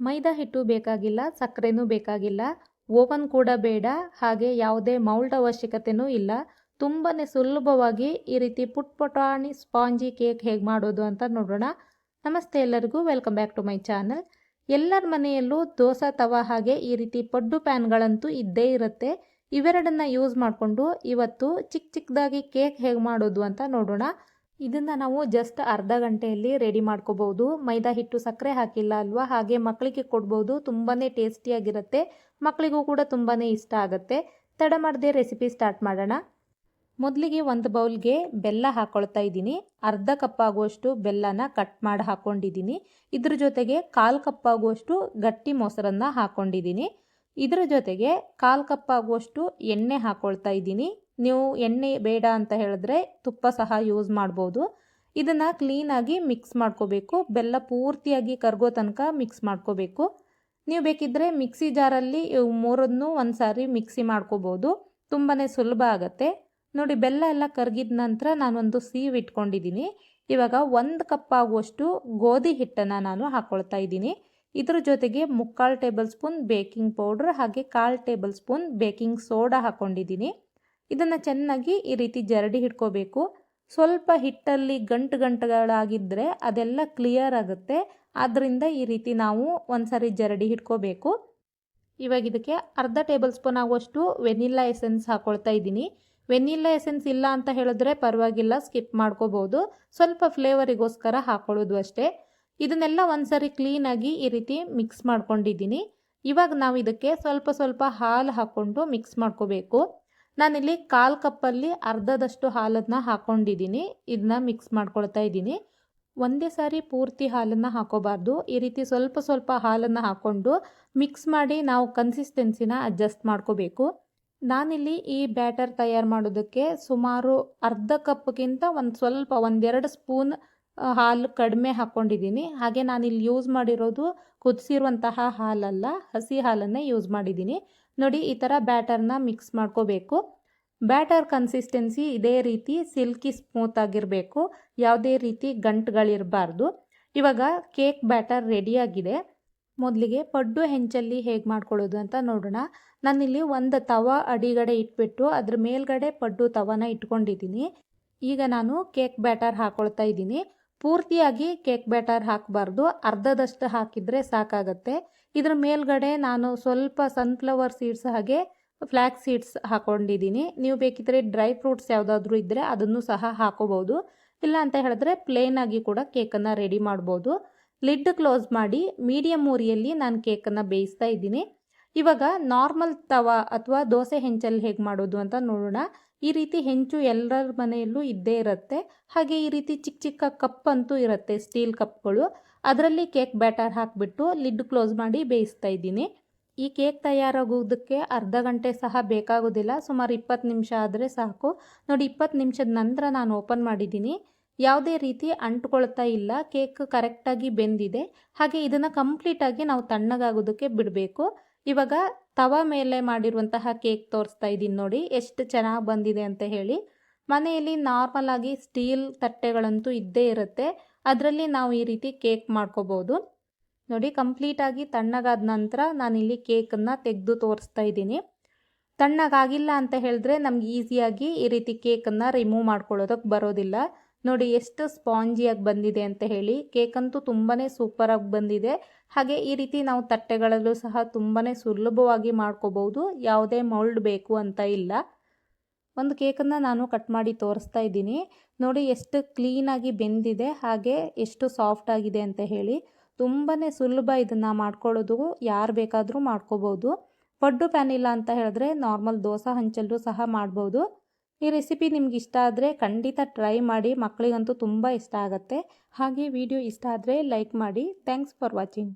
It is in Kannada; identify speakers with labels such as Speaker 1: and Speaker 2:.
Speaker 1: ಮೈದಾ ಹಿಟ್ಟು ಬೇಕಾಗಿಲ್ಲ, ಸಕ್ಕರೆನೂ ಬೇಕಾಗಿಲ್ಲ, ಓವನ್ ಕೂಡ ಬೇಡ, ಹಾಗೆ ಯಾವುದೇ ಮೌಲ್ಡ್ ಅವಶ್ಯಕತೆನೂ ಇಲ್ಲ. ತುಂಬಾ ಸುಲಭವಾಗಿ ಈ ರೀತಿ ಪುಟ್ ಪುಟಾಣಿ ಸ್ಪಾಂಜಿ ಕೇಕ್ ಹೇಗೆ ಮಾಡೋದು ಅಂತ ನೋಡೋಣ. ನಮಸ್ತೆ ಎಲ್ಲರಿಗೂ, welcome back to my channel. ಎಲ್ಲರ ಮನೆಯಲ್ಲೂ ದೋಸೆ ತವ ಹಾಗೆ ಈ ರೀತಿ ಪಡ್ಡು ಪ್ಯಾನ್ಗಳಂತೂ ಇದ್ದೇ ಇರುತ್ತೆ. ಇವೆರಡನ್ನ ಯೂಸ್ ಮಾಡಿಕೊಂಡು ಇವತ್ತು ಚಿಕ್ಕ ಚಿಕ್ಕದಾಗಿ ಕೇಕ್ ಹೇಗೆ ಮಾಡೋದು ಅಂತ ನೋಡೋಣ. ಇದನ್ನು ನಾವು ಜಸ್ಟ್ ಅರ್ಧ ಗಂಟೆಯಲ್ಲಿ ರೆಡಿ ಮಾಡ್ಕೋಬೋದು. ಮೈದಾ ಹಿಟ್ಟು ಸಕ್ಕರೆ ಹಾಕಿಲ್ಲ ಅಲ್ವಾ? ಹಾಗೆ ಮಕ್ಕಳಿಗೆ ಕೊಡ್ಬೋದು. ತುಂಬಾ ಟೇಸ್ಟಿಯಾಗಿರುತ್ತೆ ಮಕ್ಕಳಿಗೂ ಕೂಡ ತುಂಬಾ ಇಷ್ಟ ಆಗುತ್ತೆ. ತಡ ಮಾಡದೆ ರೆಸಿಪಿ ಸ್ಟಾರ್ಟ್ ಮಾಡೋಣ. ಮೊದಲಿಗೆ ಒಂದು ಬೌಲ್ಗೆ ಬೆಲ್ಲ ಹಾಕ್ಕೊಳ್ತಾ ಇದ್ದೀನಿ. ಅರ್ಧ ಕಪ್ ಆಗುವಷ್ಟು ಬೆಲ್ಲನ ಕಟ್ ಮಾಡಿ ಹಾಕ್ಕೊಂಡಿದ್ದೀನಿ ಇದ್ರ ಜೊತೆಗೆ ಕಾಲು ಕಪ್ ಆಗುವಷ್ಟು ಗಟ್ಟಿ ಮೊಸರನ್ನು ಹಾಕ್ಕೊಂಡಿದ್ದೀನಿ ಇದರ ಜೊತೆಗೆ ಕಾಲು ಕಪ್ ಆಗುವಷ್ಟು ಎಣ್ಣೆ ಹಾಕ್ಕೊಳ್ತಾ ಇದ್ದೀನಿ. ನೀವು ಎಣ್ಣೆ ಬೇಡ ಅಂತ ಹೇಳಿದ್ರೆ ತುಪ್ಪ ಸಹ ಯೂಸ್ ಮಾಡ್ಬೋದು. ಇದನ್ನು ಕ್ಲೀನಾಗಿ ಮಿಕ್ಸ್ ಮಾಡ್ಕೋಬೇಕು. ಬೆಲ್ಲ ಪೂರ್ತಿಯಾಗಿ ಕರ್ಗೋ ತನಕ ಮಿಕ್ಸ್ ಮಾಡ್ಕೋಬೇಕು. ನೀವು ಬೇಕಿದ್ದರೆ ಮಿಕ್ಸಿ ಜಾರಲ್ಲಿ ಇವು ಮೂರನ್ನು ಒಂದು ಸಾರಿ ಮಿಕ್ಸಿ ಮಾಡ್ಕೋಬೋದು. ತುಂಬಾ ಸುಲಭ ಆಗುತ್ತೆ. ನೋಡಿ, ಬೆಲ್ಲ ಎಲ್ಲ ಕರಗಿದ ನಂತರ ನಾನೊಂದು ಸೀವ್ ಇಟ್ಕೊಂಡಿದ್ದೀನಿ. ಇವಾಗ ಒಂದು ಕಪ್ ಆಗುವಷ್ಟು ಗೋಧಿ ಹಿಟ್ಟನ್ನು ನಾನು ಹಾಕ್ಕೊಳ್ತಾ ಇದ್ದೀನಿ. ಇದ್ರ ಜೊತೆಗೆ ಮುಕ್ಕಾಲು ಟೇಬಲ್ ಸ್ಪೂನ್ ಬೇಕಿಂಗ್ ಪೌಡ್ರ್ ಹಾಗೆ ಕಾಲು ಟೇಬಲ್ ಸ್ಪೂನ್ ಬೇಕಿಂಗ್ ಸೋಡಾ ಹಾಕ್ಕೊಂಡಿದ್ದೀನಿ ಇದನ್ನು ಚೆನ್ನಾಗಿ ಈ ರೀತಿ ಜರಡಿ ಹಿಡ್ಕೋಬೇಕು. ಸ್ವಲ್ಪ ಹಿಟ್ಟಲ್ಲಿ ಗಂಟು ಗಂಟುಗಳಾಗಿದ್ದರೆ ಅದೆಲ್ಲ ಕ್ಲಿಯರ್ ಆಗುತ್ತೆ. ಆದ್ದರಿಂದ ಈ ರೀತಿ ನಾವು ಒಂದ್ಸರಿ ಜರಡಿ ಹಿಡ್ಕೋಬೇಕು. ಇವಾಗ ಇದಕ್ಕೆ ಅರ್ಧ ಟೇಬಲ್ ಸ್ಪೂನ್ ಆಗುವಷ್ಟು ವೆನಿಲ್ಲಾ ಎಸೆನ್ಸ್ ಹಾಕ್ಕೊಳ್ತಾ ಇದ್ದೀನಿ. ವೆನಿಲ್ಲಾ ಎಸೆನ್ಸ್ ಇಲ್ಲ ಅಂತ ಹೇಳಿದ್ರೆ ಪರವಾಗಿಲ್ಲ, ಸ್ಕಿಪ್ ಮಾಡ್ಕೋಬೋದು ಸ್ವಲ್ಪ ಫ್ಲೇವರಿಗೋಸ್ಕರ ಹಾಕೊಳ್ಳೋದು ಅಷ್ಟೇ. ಇದನ್ನೆಲ್ಲ ಒಂದ್ಸರಿ ಕ್ಲೀನಾಗಿ ಈ ರೀತಿ ಮಿಕ್ಸ್ ಮಾಡ್ಕೊಂಡಿದ್ದೀನಿ. ಇವಾಗ ನಾವು ಇದಕ್ಕೆ ಸ್ವಲ್ಪ ಸ್ವಲ್ಪ ಹಾಲು ಹಾಕ್ಕೊಂಡು ಮಿಕ್ಸ್ ಮಾಡ್ಕೋಬೇಕು. ನಾನಿಲ್ಲಿ ಕಾಲು ಕಪ್ಪಲ್ಲಿ ಅರ್ಧದಷ್ಟು ಹಾಲನ್ನು ಹಾಕ್ಕೊಂಡಿದ್ದೀನಿ ಇದನ್ನ ಮಿಕ್ಸ್ ಮಾಡ್ಕೊಳ್ತಾ ಇದ್ದೀನಿ. ಒಂದೇ ಸಾರಿ ಪೂರ್ತಿ ಹಾಲನ್ನು ಹಾಕೋಬಾರ್ದು. ಈ ರೀತಿ ಸ್ವಲ್ಪ ಸ್ವಲ್ಪ ಹಾಲನ್ನು ಹಾಕ್ಕೊಂಡು ಮಿಕ್ಸ್ ಮಾಡಿ ನಾವು ಕನ್ಸಿಸ್ಟೆನ್ಸಿನ ಅಡ್ಜಸ್ಟ್ ಮಾಡ್ಕೋಬೇಕು. ನಾನಿಲ್ಲಿ ಈ ಬ್ಯಾಟರ್ ತಯಾರು ಮಾಡೋದಕ್ಕೆ ಸುಮಾರು ಅರ್ಧ ಕಪ್ಗಿಂತ ಒಂದು ಸ್ವಲ್ಪ ಒಂದೆರಡು ಸ್ಪೂನ್ ಹಾಲು ಕಡಿಮೆ ಹಾಕ್ಕೊಂಡಿದ್ದೀನಿ ಹಾಗೆ ನಾನಿಲ್ಲಿ ಯೂಸ್ ಮಾಡಿರೋದು ಕುದಿಸಿರುವಂತಹ ಹಾಲಲ್ಲ, ಹಸಿ ಹಾಲನ್ನೇ ಯೂಸ್ ಮಾಡಿದ್ದೀನಿ. ನೋಡಿ, ಈ ಥರ ಬ್ಯಾಟರ್ನ ಮಿಕ್ಸ್ ಮಾಡ್ಕೋಬೇಕು. ಬ್ಯಾಟರ್ ಕನ್ಸಿಸ್ಟೆನ್ಸಿ ಇದೇ ರೀತಿ ಸಿಲ್ಕಿ ಸ್ಮೂತ್ ಆಗಿರಬೇಕು. ಯಾವುದೇ ರೀತಿ ಗಂಟುಗಳಿರಬಾರ್ದು. ಇವಾಗ ಕೇಕ್ ಬ್ಯಾಟರ್ ರೆಡಿಯಾಗಿದೆ ಮೊದಲಿಗೆ ಪಡ್ಡು ಹೆಂಚಲ್ಲಿ ಹೇಗೆ ಮಾಡ್ಕೊಳ್ಳೋದು ಅಂತ ನೋಡೋಣ. ನಾನಿಲ್ಲಿ ಒಂದು ತವ ಅಡಿಗಡೆ ಇಟ್ಬಿಟ್ಟು ಅದ್ರ ಮೇಲ್ಗಡೆ ಪಡ್ಡು ತವನ ಇಟ್ಕೊಂಡಿದ್ದೀನಿ. ಈಗ ನಾನು ಕೇಕ್ ಬ್ಯಾಟರ್ ಹಾಕ್ಕೊಳ್ತಾ ಇದ್ದೀನಿ. ಪೂರ್ತಿಯಾಗಿ ಕೇಕ್ ಬ್ಯಾಟರ್ ಹಾಕಬಾರ್ದು. ಅರ್ಧದಷ್ಟು ಹಾಕಿದರೆ ಸಾಕಾಗತ್ತೆ. ಇದರ ಮೇಲ್ಗಡೆ ನಾನು ಸ್ವಲ್ಪ ಸನ್ಫ್ಲವರ್ ಸೀಡ್ಸ್ ಹಾಗೆ ಫ್ಲ್ಯಾಕ್ ಸೀಡ್ಸ್ ಹಾಕೊಂಡಿದ್ದೀನಿ. ನೀವು ಬೇಕಿದ್ರೆ ಡ್ರೈ ಫ್ರೂಟ್ಸ್ ಯಾವುದಾದ್ರೂ ಇದ್ದರೆ ಅದನ್ನು ಸಹ ಹಾಕೋಬೋದು ಇಲ್ಲ ಅಂತ ಹೇಳಿದ್ರೆ ಪ್ಲೇನ್ ಆಗಿ ಕೂಡ ಕೇಕನ್ನು ರೆಡಿ ಮಾಡ್ಬೋದು. ಲಿಡ್ ಕ್ಲೋಸ್ ಮಾಡಿ ಮೀಡಿಯಮ್ ಊರಿಯಲ್ಲಿ ನಾನು ಕೇಕನ್ನು ಬೇಯಿಸ್ತಾ ಇದ್ದೀನಿ. ಇವಾಗ ನಾರ್ಮಲ್ ತವ ಅಥವಾ ದೋಸೆ ಹೆಂಚಲ್ಲಿ ಹೇಗೆ ಮಾಡೋದು ಅಂತ ನೋಡೋಣ. ಈ ರೀತಿ ಹೆಂಚು ಎಲ್ಲರ ಮನೆಯಲ್ಲೂ ಇದ್ದೇ ಇರುತ್ತೆ. ಹಾಗೆ ಈ ರೀತಿ ಚಿಕ್ಕ ಚಿಕ್ಕ ಕಪ್ ಅಂತೂ ಇರುತ್ತೆ, ಸ್ಟೀಲ್ ಕಪ್ಗಳು. ಅದರಲ್ಲಿ ಕೇಕ್ ಬ್ಯಾಟರ್ ಹಾಕಿಬಿಟ್ಟು ಲಿಡ್ ಕ್ಲೋಸ್ ಮಾಡಿ ಬೇಯಿಸ್ತಾ ಇದ್ದೀನಿ. ಈ ಕೇಕ್ ತಯಾರಾಗೋದಕ್ಕೆ ಅರ್ಧ ಗಂಟೆ ಸಹ ಬೇಕಾಗೋದಿಲ್ಲ, ಸುಮಾರು ಇಪ್ಪತ್ತು ನಿಮಿಷ ಆದರೆ ಸಾಕು. ನೋಡಿ, ಇಪ್ಪತ್ತು ನಿಮಿಷದ ನಂತರ ನಾನು ಓಪನ್ ಮಾಡಿದ್ದೀನಿ. ಯಾವುದೇ ರೀತಿ ಅಂಟ್ಕೊಳ್ತಾ ಇಲ್ಲ, ಕೇಕ್ ಕರೆಕ್ಟಾಗಿ ಬೆಂದಿದೆ. ಹಾಗೆ ಇದನ್ನು ಕಂಪ್ಲೀಟಾಗಿ ನಾವು ತಣ್ಣಗಾಗೋದಕ್ಕೆ ಬಿಡಬೇಕು. ಇವಾಗ ತವ ಮೇಲೆ ಮಾಡಿರುವಂತಹ ಕೇಕ್ ತೋರಿಸ್ತಾ ಇದ್ದೀನಿ ನೋಡಿ, ಎಷ್ಟು ಚೆನ್ನಾಗಿ ಬಂದಿದೆ ಅಂತ ಹೇಳಿ. ಮನೆಯಲ್ಲಿ ನಾರ್ಮಲ್ ಆಗಿ ಸ್ಟೀಲ್ ತಟ್ಟೆಗಳಂತೂ ಇದ್ದೇ ಇರುತ್ತೆ. ಅದರಲ್ಲಿ ನಾವು ಈ ರೀತಿ ಕೇಕ್ ಮಾಡ್ಕೋಬೋದು. ನೋಡಿ ಕಂಪ್ಲೀಟಾಗಿ ತಣ್ಣಗಾದ ನಂತರ ನಾನಿಲ್ಲಿ ಕೇಕನ್ನು ತೆಗೆದು ತೋರಿಸ್ತಾ ಇದ್ದೀನಿ. ತಣ್ಣಗಾಗಿಲ್ಲ ಅಂತ ಹೇಳಿದ್ರೆ ನಮ್ಗೆ ಈಸಿಯಾಗಿ ಈ ರೀತಿ ಕೇಕನ್ನು ರಿಮೂವ್ ಮಾಡ್ಕೊಳ್ಳೋದಕ್ಕೆ ಬರೋದಿಲ್ಲ. ನೋಡಿ ಎಷ್ಟು ಸ್ಪಾಂಜಿಯಾಗಿ ಬಂದಿದೆ ಅಂತ ಹೇಳಿ. ಕೇಕ್ ಅಂತೂ ತುಂಬಾ ಸೂಪರಾಗಿ ಬಂದಿದೆ. ಹಾಗೆ ಈ ರೀತಿ ನಾವು ತಟ್ಟೆಗಳಲ್ಲೂ ಸಹ ತುಂಬಾ ಸುಲಭವಾಗಿ ಮಾಡ್ಕೋಬಹುದು. ಯಾವುದೇ ಮೌಲ್ಡ್ ಬೇಕು ಅಂತ ಇಲ್ಲ. ಒಂದು ಕೇಕನ್ನು ನಾನು ಕಟ್ ಮಾಡಿ ತೋರಿಸ್ತಾ ಇದ್ದೀನಿ. ನೋಡಿ ಎಷ್ಟು ಕ್ಲೀನಾಗಿ ಬೆಂದಿದೆ, ಹಾಗೆ ಎಷ್ಟು ಸಾಫ್ಟ್ ಆಗಿದೆ ಅಂತ ಹೇಳಿ. ತುಂಬಾ ಸುಲಭ ಇದನ್ನು ಮಾಡ್ಕೊಳ್ಳೋದು. ಯಾರು ಬೇಕಾದರೂ ಮಾಡ್ಕೋಬೋದು ಪಡ್ಡು ಪ್ಯಾನಿಲ್ಲ ಅಂತ ಹೇಳಿದ್ರೆ ನಾರ್ಮಲ್ ದೋಸೆ ಹಂಚಲ್ಲೂ ಸಹ ಮಾಡ್ಬೋದು. ಈ ರೆಸಿಪಿ ನಿಮ್ಗೆ ಇಷ್ಟ ಆದರೆ ಖಂಡಿತ ಟ್ರೈ ಮಾಡಿ ಮಕ್ಕಳಿಗಂತೂ ತುಂಬ ಇಷ್ಟ ಆಗುತ್ತೆ. ಹಾಗೆ ವಿಡಿಯೋ ಇಷ್ಟ ಆದರೆ ಲೈಕ್ ಮಾಡಿ. Thanks for watching.